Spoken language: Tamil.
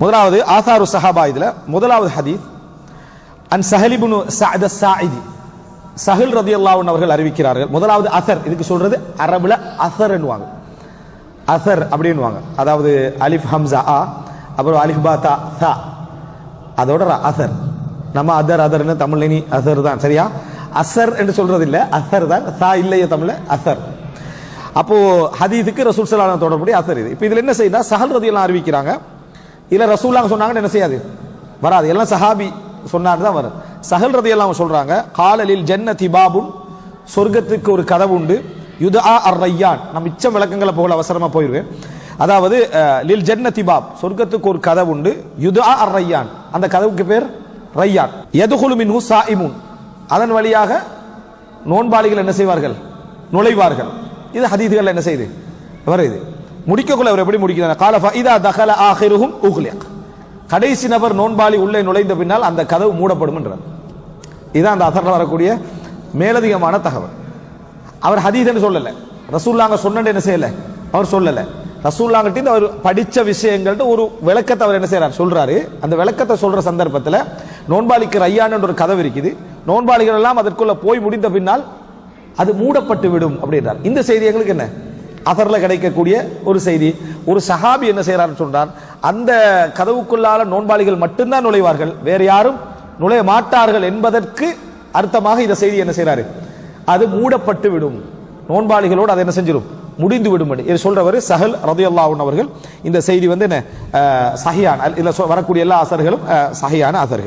முதலாவது ஆசாரு சஹாபா இதுல. முதலாவது ஹதீஸ். அன் சஹலிபுனு சஅத சாயிதி சஹில் ரதி அல்லாவுன் அவர்கள் அறிவிக்கிறார்கள். முதலாவது அசர். இதுக்கு சொல்றது அரபுல அசர் என்னுவாங்க அசர் அப்படின்னுவாங்க. அதாவது அலிஃப் ஹம்சா ஆ அப்புறம் அலிஃப் பா தா சா. அதோட அசர். நம்ம அதர் அதர்னு தமிழ்ல நீ அசர் தான். சரியா? அசர் என்று சொல்றது இல்ல அசர் தான். சா இல்லையே தமிழ்ல அசர். அப்போ ஹதீதுக்கு ரசூல் சலான தொடர்புடைய அசர் இது. இப்போ இதில் என்ன செய்யுதா சஹல் ரதியெல்லாம் அறிவிக்கிறாங்க. இல்ல ரசூல்லாங்க சொன்னாங்கன்னு என்ன செய்யாது? வராது. எல்லாம் சஹாபி சொன்னார் தான் வரும். சஹல் ரதியெல்லாம் சொல்றாங்க காலலில் ஜன்னதி பாபுன். சொர்க்கத்துக்கு ஒரு கதவு உண்டு. யுதா அர் ரையான் நம்ம மிச்சம் விளக்கங்களை போல அவசரமா போயிருவேன். அதாவது லில் ஜன்னதி பாப். சொர்க்கத்துக்கு ஒரு கதவு உண்டு. யுதா அர் ரையான் அந்த கதவுக்கு பேர் ரையான். எதுகுலு மின்ஹு சாயிமுன். அதன் வழியாக நோன்பாளிகள் என்ன செய்வார்கள்? நுழைவார்கள். இது ஹதீதுகள் என்ன செய்யுது வருது முடிக்கக்குள்ள அவர் எப்படி முடிக்கிறார்? காலஃபா இதா தகல ஆஹிருஹும் உக்லிக் கடைசி நபர் நோன்பாளி உள்ளே நுழைந்த பின்னால் அந்த கதவு மூடப்படும் என்றார் இதான் அந்த அசரில் வரக்கூடிய மேலதிகமான தகவல். அவர் ஹதீதன்னு சொல்லலை. ரசூல்லாங்க சொன்னது என்ன செய்யலை? அவர் சொல்லலை. ரசூல்லாங்கிட்ட அவர் படித்த விஷயங்கள்ட்ட ஒரு விளக்கத்தை அவர் என்ன செய்கிறார் சொல்றாரு. அந்த விளக்கத்தை சொல்ற சந்தர்ப்பத்தில் நோன்பாளிக்கு ரையான்னு ஒரு கதவு இருக்குது. நோன்பாளிகள் எல்லாம் அதற்குள்ள போய் முடிந்த பின்னால் அது மூடப்பட்டு விடும் அப்படின்றார். இந்த செய்தி எங்களுக்கு என்ன? அசரில் கிடைக்கக்கூடிய ஒரு செய்தி. ஒரு சஹாபி என்ன செய்யறாருன்னு சொன்னான் அந்த கதவுக்குள்ளால நோன்பாளிகள் மட்டும்தான் நுழைவார்கள் வேறு யாரும் நுழைய மாட்டார்கள் என்பதற்கு அர்த்தமாக இந்த செய்தி என்ன செய்கிறாரு அது மூடப்பட்டு விடும். நோன்பாளிகளோடு அதை என்ன செஞ்சிடும் முடிந்து விடும் இது சொல்றவர் சஹல் ரதியல்லாஹு அவர்கள். இந்த செய்தி வந்து என்ன? சஹியான இதில் சொ- வரக்கூடிய எல்லா அசர்களும் சஹியான அசர்கள்.